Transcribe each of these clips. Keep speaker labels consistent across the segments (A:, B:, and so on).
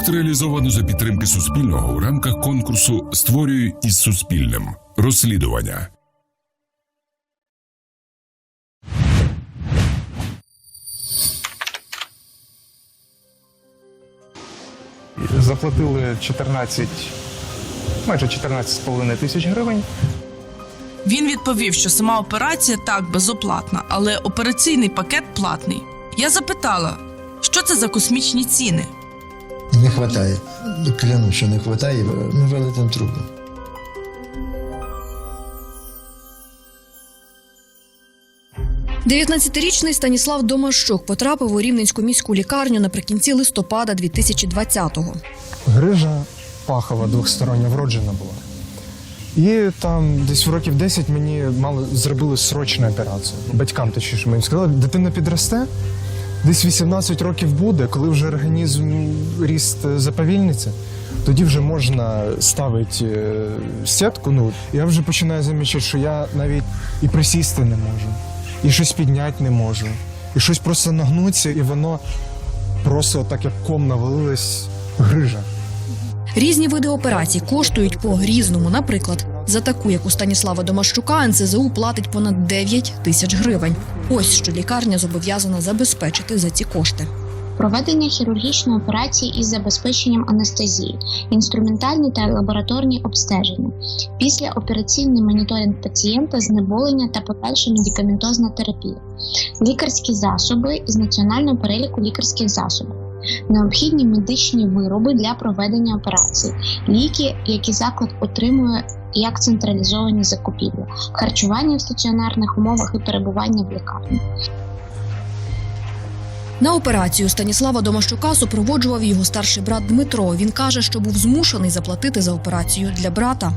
A: Проект реалізовано за підтримки Суспільного у рамках конкурсу Створюю із Суспільним. Розслідування.
B: Заплатили 14, майже 14,5 тисяч гривень.
C: Він відповів, що сама операція так безоплатна, але операційний пакет платний. Я запитала, що це за космічні ціни.
D: Не вистачає. Кляну, що не вистачає, ми вилетимо трубу.
E: – 19-річний Станіслав Домащук потрапив у Рівненську міську лікарню наприкінці листопада 2020-го.
B: Грижа пахова двохстороння вроджена була. І там десь в років 10 мені мало зробили срочну операцію. Батькам точніше мені сказали, дитина підросте, десь 18 років буде, коли вже організм ріст е, заповільниться, тоді вже можна ставити е, сітку. Ну, я вже починаю замічати, що я навіть і присісти не можу, і щось підняти не можу, і щось просто нагнутися, і воно просто так як ком навалилась грижа.
E: Різні види операцій коштують по різному. Наприклад, за таку, як у Станіслава Домащука, НСЗУ платить понад 9 тисяч гривень. Ось що лікарня зобов'язана забезпечити за ці кошти.
F: Проведення хірургічної операції із забезпеченням анестезії, інструментальні та лабораторні обстеження, післяопераційний моніторинг пацієнта, знеболення та подальша медикаментозна терапія, лікарські засоби із національного переліку лікарських засобів, необхідні медичні вироби для проведення операцій, ліки, які заклад отримує як централізовані закупівлі, харчування в стаціонарних умовах і перебування в лікарні.
E: На операцію Станіслава Домащука супроводжував його старший брат Дмитро. Він каже, що був змушений заплатити за операцію для брата.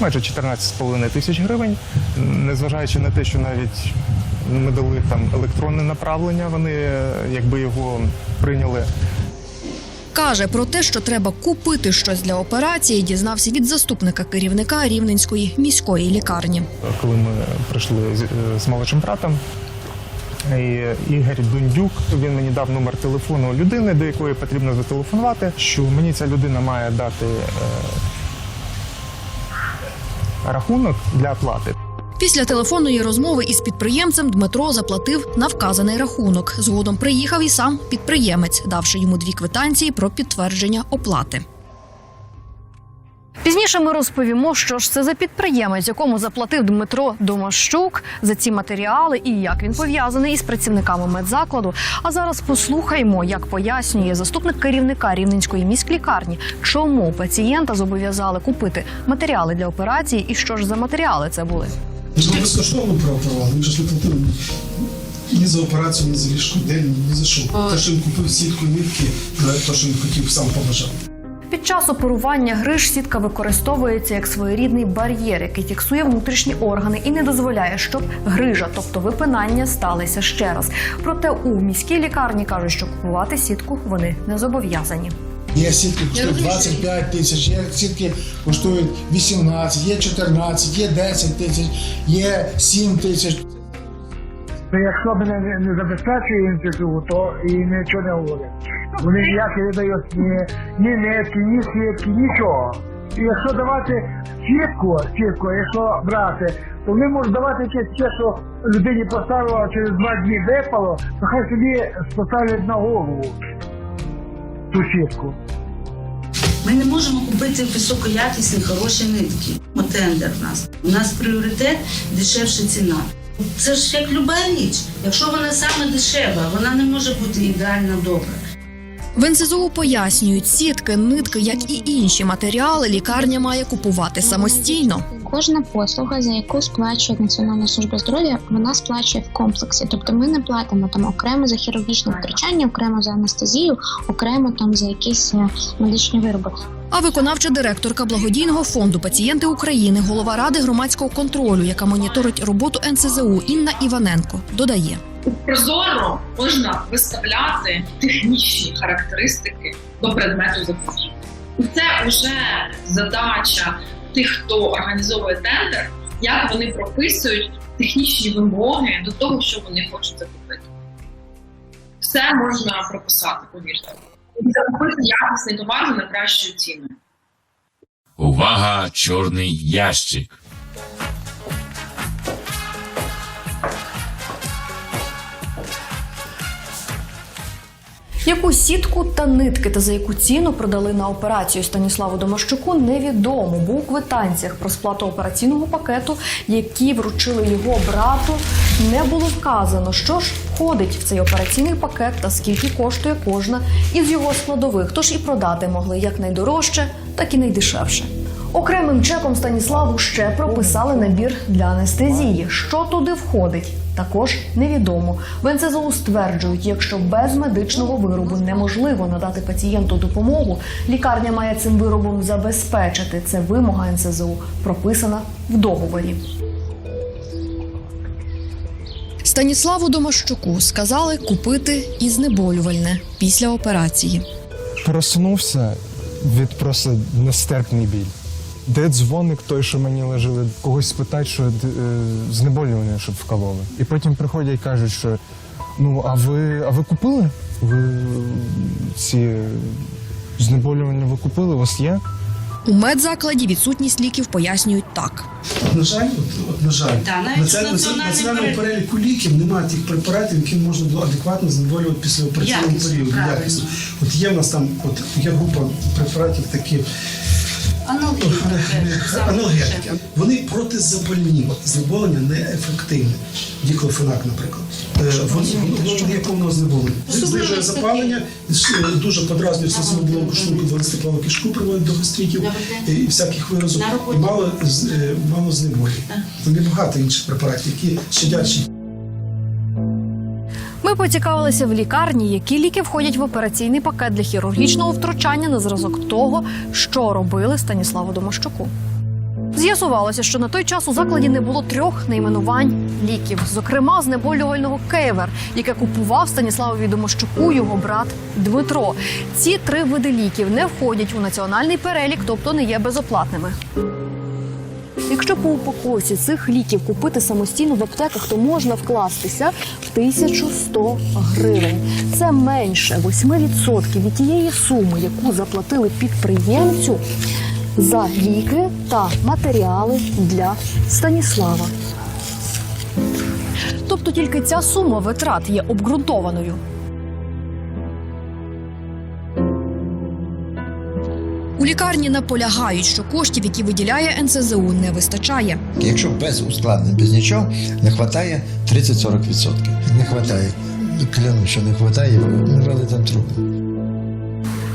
B: майже 14,5 тисяч гривень, незважаючи на те, що навіть ми дали там електронне направлення, вони е, якби його прийняли.
E: Каже про те, що треба купити щось для операції, дізнався від заступника керівника Рівненської міської лікарні.
B: Коли ми прийшли з, з молодшим братом, Ігор Дундюк він мені дав номер телефону людини, до якої потрібно зателефонувати, що мені ця людина має дати е, рахунок для оплати.
E: Після телефонної розмови із підприємцем Дмитро заплатив на вказаний рахунок. Згодом приїхав і сам підприємець, давши йому дві квитанції про підтвердження оплати. Пізніше ми розповімо, що ж це за підприємець, якому заплатив Дмитро Домащук за ці матеріали і як він пов'язаний із працівниками медзакладу. А зараз послухаймо, як пояснює заступник керівника Рівненської міськлікарні, чому пацієнта зобов'язали купити матеріали для операції і що ж за матеріали це були.
G: Ми ж не безкоштовно прооперували, ми ж не платили ні за операцію, ні за ліжку день, ні за що. Те, що він купив сітку нитки, те, що він хотів, сам побажав.
E: Під час оперування гриж сітка використовується як своєрідний бар'єр, який фіксує внутрішні органи і не дозволяє, щоб грижа, тобто випинання, сталися ще раз. Проте у міській лікарні кажуть, що купувати сітку вони не зобов'язані.
G: Є сітки коштують 25 тисяч, є сітки коштують 18, є 14, є 10 тисяч, є 7 тисяч.
H: Якщо мене не, не забезпечує інститут, то і нічого не говорять. Вони ніякі не дають ні, ні нитки, ні сітки, нічого. І якщо давати сітку, сітку, якщо брати, то вони можуть давати якесь те, що людині поставило через два дні випало, то хай собі поставлять на голову ту сітку.
I: Ми не можемо купити високоякісні хороші нитки. О, Тендер в нас. У нас пріоритет дешевша ціна. Це ж як люба річ. Якщо вона саме дешева, вона не може бути ідеально добра.
E: В НСЗУ пояснюють, сітки, нитки, як і інші матеріали, лікарня має купувати самостійно.
F: Кожна послуга, за яку сплачує Національна служба здоров'я, вона сплачує в комплексі. Тобто ми не платимо там окремо за хірургічне втручання, окремо за анестезію, окремо там за якісь е, медичні вироби.
E: А виконавча директорка благодійного фонду Пацієнти України, голова ради громадського контролю, яка моніторить роботу НСЗУ Інна Іваненко, додає.
J: Прозоро можна виставляти технічні характеристики до предмету закупівлі. І це вже задача тих, хто організовує тендер, як вони прописують технічні вимоги до того, що вони хочуть закупити. Все можна прописати, повірте. і закупити якісний товар за найкращою ціною.
K: Увага, чорний ящик.
E: Яку сітку та нитки та за яку ціну продали на операцію Станіславу Домащуку, невідомо. Бо у квитанціях про сплату операційного пакету, які вручили його брату, не було вказано, що ж входить в цей операційний пакет та скільки коштує кожна із його складових. Тож і продати могли як найдорожче, так і найдешевше. Окремим чеком Станіславу ще прописали набір для анестезії. Що туди входить, також невідомо. В НСЗУ стверджують, якщо без медичного виробу неможливо надати пацієнту допомогу, лікарня має цим виробом забезпечити. Це вимога НСЗУ, прописана в договорі. Станіславу Домащуку сказали купити і знеболювальне після операції.
B: Проснувся від просто нестерпний біль. Де дзвоник той, що мені лежали, когось спитати, що е, знеболювання, щоб вкололи. І потім приходять і кажуть, що ну, а ви, а ви купили? Ви ці знеболювання ви купили? У вас є?
E: У медзакладі відсутність ліків пояснюють так.
G: На жаль, от, от, на жаль,
I: навіть
G: на це- на це-
I: національному
G: національному
I: переліку.
G: переліку ліків немає тих препаратів, які можна було адекватно знеболювати після операційного
I: Якісно,
G: періоду.
I: правильно.
G: Якісно. От є в нас там, от є група препаратів такі Аналгетики. Вони протизапальні. От Знеболення неефективне. Діклофенак, наприклад. Е, Воно не є повного знеболення. Знижує запалення, ш- дуже подразнює сосудову шлунку, 12 кишку приводить до гастритів е, і всяких виразок. І мало, е, є багато інших препаратів, які щадять ще
E: Ми поцікавилися в лікарні, які ліки входять в операційний пакет для хірургічного втручання на зразок того, що робили Станіславу Домащуку. З'ясувалося, що на той час у закладі не було трьох найменувань ліків, зокрема знеболювального кейвер, яке купував Станіславові Домащуку його брат Дмитро. Ці три види ліків не входять у національний перелік, тобто не є безоплатними. Якщо по упаковці цих ліків купити самостійно в аптеках, то можна вкластися в 1100 гривень. Це менше 8% від тієї суми, яку заплатили підприємцю за ліки та матеріали для Станіслава. Тобто тільки ця сума витрат є обґрунтованою. У лікарні наполягають, що коштів, які виділяє НСЗУ, не вистачає.
D: Якщо без ускладнень, без нічого, не вистачає 30-40%. Не вистачає. Кляну, що не вистачає, не там трупи.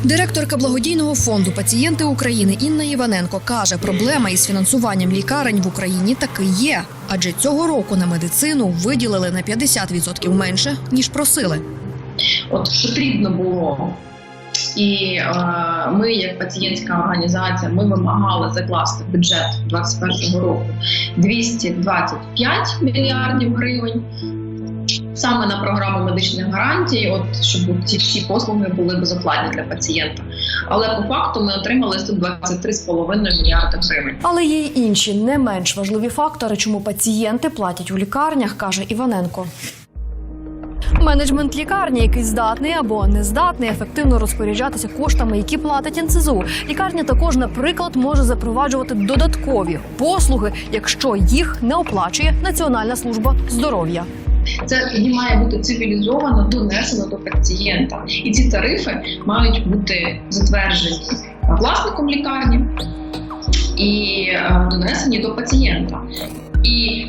E: Директорка благодійного фонду Пацієнти України Інна Іваненко каже, проблема із фінансуванням лікарень в Україні таки є, адже цього року на медицину виділили на 50% менше ніж просили.
J: От потрібно було. І е, ми, як пацієнтська організація, ми вимагали закласти в бюджет 2021 року 225 мільярдів гривень. Саме на програму медичних гарантій, от щоб ці всі послуги були безоплатні для пацієнта. Але по факту ми отримали 123,5 мільярда гривень.
E: Але є й інші не менш важливі фактори, чому пацієнти платять у лікарнях, каже Іваненко. Менеджмент лікарні, який здатний або не здатний ефективно розпоряджатися коштами, які платить НСЗУ. Лікарня також, наприклад, може запроваджувати додаткові послуги, якщо їх не оплачує Національна служба здоров'я.
J: Це тоді має бути цивілізовано донесено до пацієнта, і ці тарифи мають бути затверджені власником лікарні і е, донесені до пацієнта. І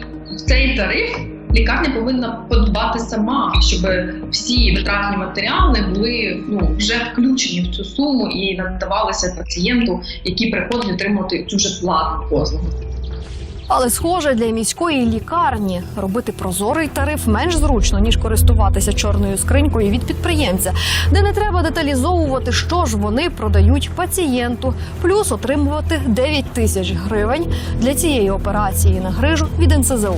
J: цей тариф лікарня повинна подбати сама, щоб всі витратні матеріали були ну вже включені в цю суму і надавалися пацієнту, який приходить отримувати цю вже платну послугу.
E: Але схоже, для міської лікарні робити прозорий тариф менш зручно ніж користуватися чорною скринькою від підприємця, де не треба деталізовувати, що ж вони продають пацієнту, плюс отримувати 9 тисяч гривень для цієї операції на грижу від НСЗУ.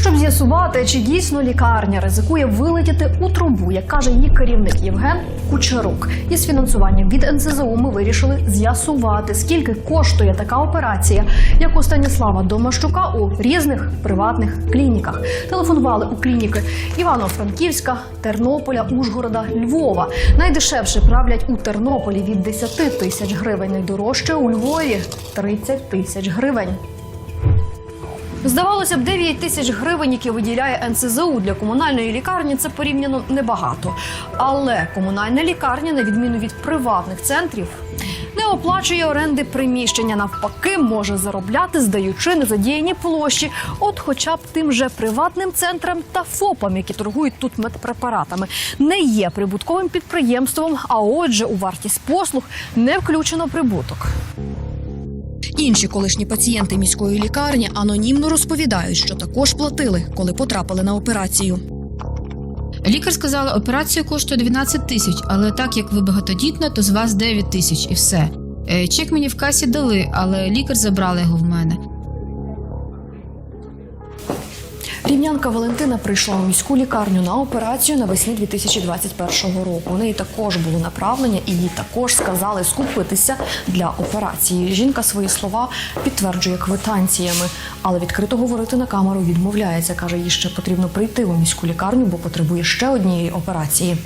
E: Щоб з'ясувати, чи дійсно лікарня ризикує вилетіти у трубу, як каже її керівник Євген Кучерук. Із фінансуванням від НСЗУ ми вирішили з'ясувати, скільки коштує така операція, як у Станіслава Домащука у різних приватних клініках. Телефонували у клініки Івано-Франківська, Тернополя, Ужгорода, Львова. Найдешевше правлять у Тернополі від 10 тисяч гривень, найдорожче у Львові 30 тисяч гривень. Здавалося б, 9 тисяч гривень, які виділяє НСЗУ для комунальної лікарні, це порівняно небагато. Але комунальна лікарня, на відміну від приватних центрів, не оплачує оренди приміщення. Навпаки, може заробляти, здаючи незадіяні площі, от хоча б тим же приватним центрам та ФОПам, які торгують тут медпрепаратами, не є прибутковим підприємством. А отже, у вартість послуг не включено прибуток. Інші колишні пацієнти міської лікарні анонімно розповідають, що також платили, коли потрапили на операцію.
L: Лікар сказала, операція коштує 12 тисяч, але так як ви багатодітна, то з вас 9 тисяч і все. Е, Чек мені в касі дали, але лікар забрала його в мене.
E: Рівнянка Валентина прийшла у міську лікарню на операцію навесні 2021 року. У неї також було направлення, і їй також сказали скупитися для операції. Жінка свої слова підтверджує квитанціями, але відкрито говорити на камеру відмовляється. каже, їй ще потрібно прийти у міську лікарню, бо потребує ще однієї операції.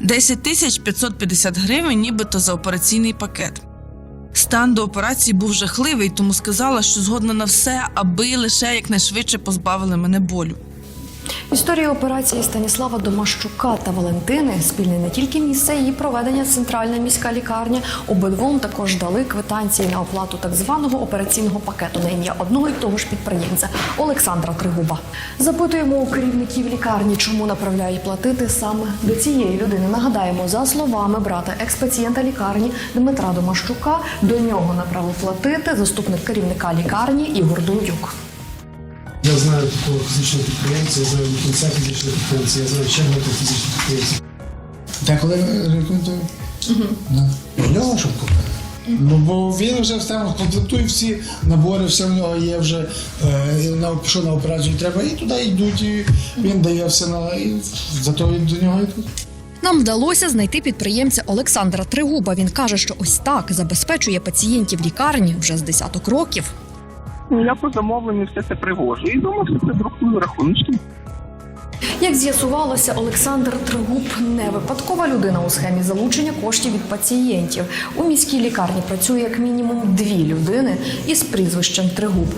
C: 10 тисяч 550 гривень, нібито за операційний пакет. Стан до операції був жахливий, тому сказала, що згодна на все, аби лише якнайшвидше позбавили мене болю.
E: Історія операції Станіслава Домащука та Валентини спільне не тільки місце її проведення центральна міська лікарня. Обидвом також дали квитанції на оплату так званого операційного пакету на ім'я одного і того ж підприємця Олександра Тригуба. Запитуємо у керівників лікарні, чому направляють платити саме до цієї людини. Нагадаємо, за словами брата екс-пацієнта лікарні Дмитра Домащука, до нього направив платити заступник керівника лікарні Ігор Дундюк.
G: Я знаю такого фізичного підприємця, я знаю до кінця фізичного підприємця, я знаю чергу до фізичних підприємців.
M: Деколи рекомендую. Да. В нього щоб купити. Ну, бо він вже все комплектує всі набори, все в нього є вже. Е, і на, що на операцію треба, і туди йдуть, і він дає все на і зато він до нього йдуть.
E: Нам вдалося знайти підприємця Олександра Тригуба. Він каже, що ось так забезпечує пацієнтів лікарні вже з десяток років.
N: Ну, я по замовленню все це привожу. І дома все це друкую рахуночки.
E: Як з'ясувалося, Олександр Тригуб не випадкова людина у схемі залучення коштів від пацієнтів. У міській лікарні працює як мінімум дві людини із прізвищем Тригуб.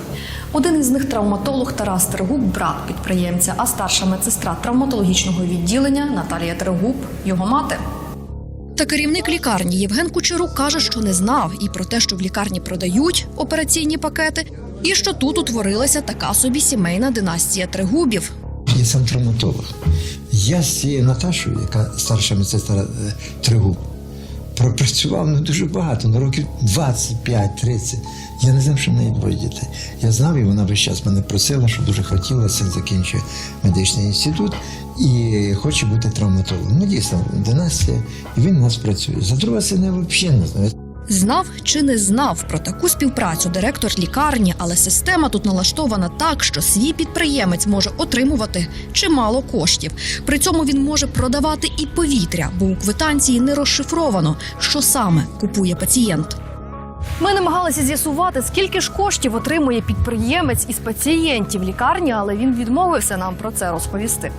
E: Один із них травматолог Тарас Тригуб, брат підприємця, а старша медсестра травматологічного відділення Наталія Тригуб, його мати. Та керівник лікарні Євген Кучерук каже, що не знав і про те, що в лікарні продають операційні пакети, і що тут утворилася така собі сімейна династія Тригубів.
D: Я сам травматолог. Я з цією Наташою, яка старша медсестра е, Тригуб, пропрацював ну, дуже багато, на років 25-30. Я не знав, що в неї двоє дітей. Я знав, і вона весь час мене просила, що дуже хотіла, син закінчує медичний інститут і хоче бути травматологом. Ну, дійсно, династія, і він у нас працює. За друга сина я взагалі не знаю.
E: Знав чи не знав про таку співпрацю директор лікарні, але система тут налаштована так, що свій підприємець може отримувати чимало коштів. При цьому він може продавати і повітря, бо у квитанції не розшифровано, що саме купує пацієнт. Ми намагалися з'ясувати, скільки ж коштів отримує підприємець із пацієнтів лікарні, але він відмовився нам про це розповісти.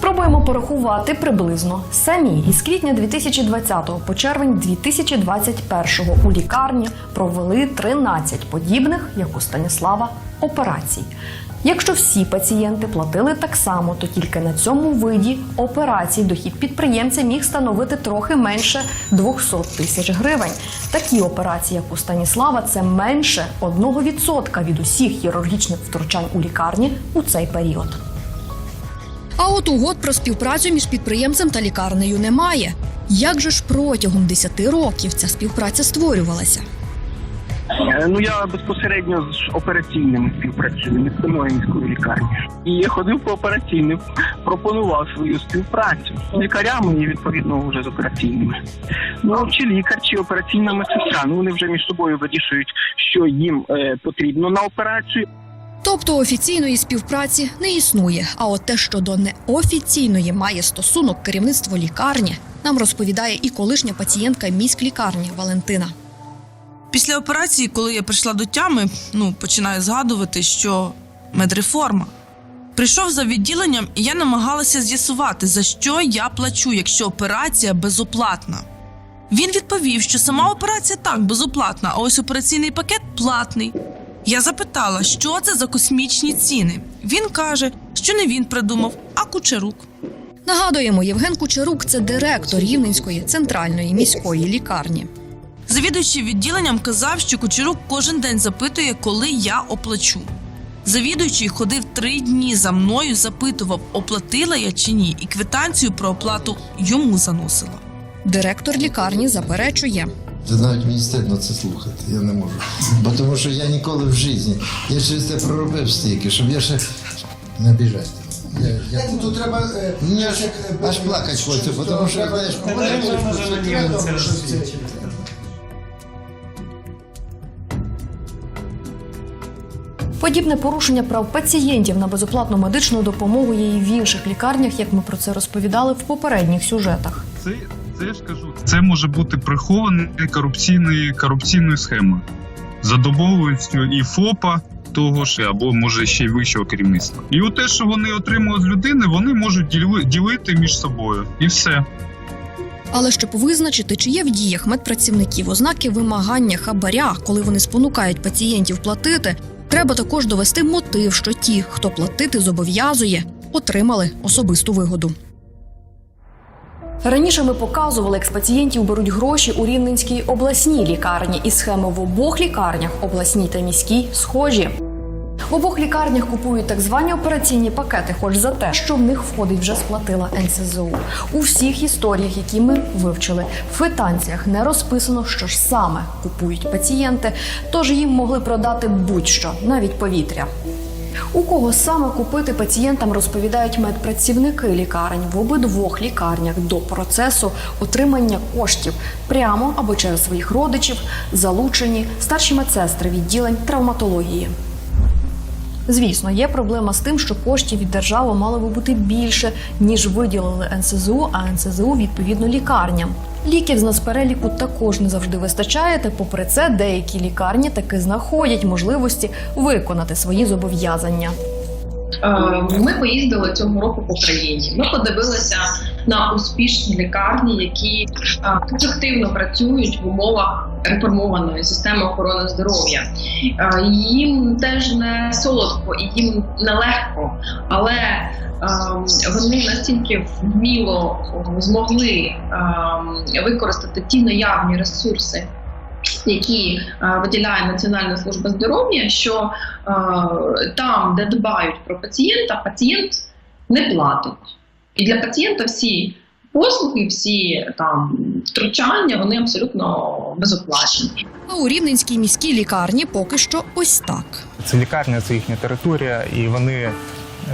E: Спробуємо порахувати приблизно самі із квітня 2020 по червень 2021 у лікарні провели 13 подібних, як у Станіслава, операцій. Якщо всі пацієнти платили так само, то тільки на цьому виді операцій дохід підприємця міг становити трохи менше 200 тисяч гривень. Такі операції, як у Станіслава, це менше 1% від усіх хірургічних втручань у лікарні у цей період. А от угод про співпрацю між підприємцем та лікарнею немає. Як же ж протягом 10 років ця співпраця створювалася?
N: Е, Ну я безпосередньо з операційними співпрацюю від самої міської лікарні. І я ходив по операційним, пропонував свою співпрацю з лікарями і відповідно вже з операційними. Ну чи лікар, чи операційна медсестра. Ну вони вже між собою вирішують, що їм е, потрібно на операцію.
E: Тобто офіційної співпраці не існує. А от те, що до неофіційної має стосунок керівництво лікарні, нам розповідає і колишня пацієнтка міськлікарні Валентина.
C: Після операції, коли я прийшла до тями, ну починаю згадувати, що медреформа. Прийшов за відділенням, і я намагалася з'ясувати, за що я плачу, якщо операція безоплатна. Він відповів, що сама операція так безоплатна, а ось операційний пакет платний. Я запитала, що це за космічні ціни. Він каже, що не він придумав, а кучерук.
E: Нагадуємо, Євген Кучерук це директор Рівненської центральної міської лікарні.
C: Завідуючий відділенням казав, що Кучерук кожен день запитує, коли я оплачу. Завідуючий ходив три дні за мною, запитував, оплатила я чи ні, і квитанцію про оплату йому заносила.
E: Директор лікарні заперечує.
D: Це навіть мені стидно це слухати, я не можу. Бо тому що я ніколи в житті, я через це проробив стільки, щоб я ще не біжати. Я, я...
M: Тут треба е,
D: Мені аж, аж плакати хочеться, бо тому що знаєш,
E: Подібне порушення прав пацієнтів на безоплатну медичну допомогу є і в інших лікарнях, як ми про це розповідали в попередніх сюжетах.
O: Це, ж кажу, це може бути прихованою корупційною, корупційною схемою за домовленістю і ФОПа того ж, або може ще й вищого керівництва. І от те, що вони отримують з людини, вони можуть діли- ділити між собою, і все.
E: Але щоб визначити, чи є в діях медпрацівників ознаки вимагання хабаря, коли вони спонукають пацієнтів платити, треба також довести мотив, що ті, хто платити зобов'язує, отримали особисту вигоду. Раніше ми показували, як з пацієнтів беруть гроші у Рівненській обласній лікарні, і схеми в обох лікарнях, обласній та міській, схожі. В обох лікарнях купують так звані операційні пакети, хоч за те, що в них входить, вже сплатила НСЗУ. У всіх історіях, які ми вивчили, в квитанціях не розписано, що ж саме купують пацієнти, тож їм могли продати будь-що, навіть повітря. У кого саме купити пацієнтам розповідають медпрацівники лікарень в обидвох лікарнях до процесу отримання коштів прямо або через своїх родичів, залучені старші медсестри відділень травматології. Звісно, є проблема з тим, що коштів від держави мало би бути більше, ніж виділили НСЗУ, а НСЗУ відповідно лікарням. Ліків з нацпереліку також не завжди вистачає, та попри це деякі лікарні таки знаходять можливості виконати свої зобов'язання.
J: Е, Ми поїздили цього року по країні. Ми подивилися на успішні лікарні, які ефективно працюють в умовах реформованої системи охорони здоров'я. Е, Їм теж не солодко і їм нелегко, але вони настільки вміло змогли е, використати ті наявні ресурси. Які е, виділяє Національна служба здоров'я, що е, там, де дбають про пацієнта, пацієнт не платить. І для пацієнта всі послуги, всі там втручання, вони абсолютно безоплатні.
E: А у Рівненській міській лікарні поки що ось так.
B: Це лікарня, це їхня територія, і вони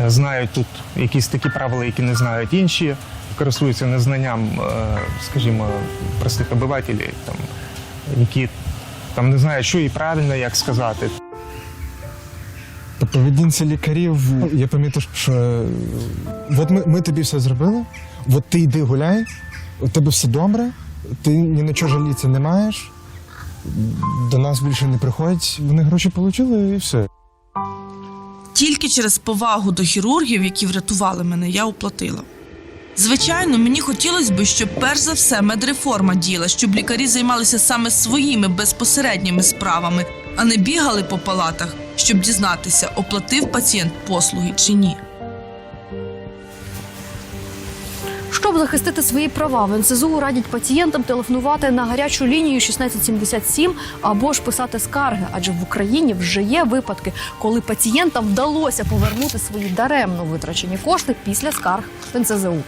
B: знають тут якісь такі правила, які не знають інші, користуються незнанням, е, скажімо, простих обивателів, там, які там не знають, що і правильно, як сказати. По поведінці лікарів я пам'ятаю, що е, от ми, ми тобі все зробили, от ти йди гуляй, у тебе все добре, ти ні на чого жалітися не маєш, до нас більше не приходять, вони гроші отримали і все.
C: Тільки через повагу до хірургів, які врятували мене, я оплатила. Звичайно, мені хотілося б, щоб перш за все медреформа діла, щоб лікарі займалися саме своїми безпосередніми справами, а не бігали по палатах, щоб дізнатися, оплатив пацієнт послуги чи ні.
E: Щоб захистити свої права, в НСЗУ радять пацієнтам телефонувати на гарячу лінію 1677 або ж писати скарги, адже в Україні вже є випадки, коли пацієнтам вдалося повернути свої даремно витрачені кошти після скарг НСЗУ.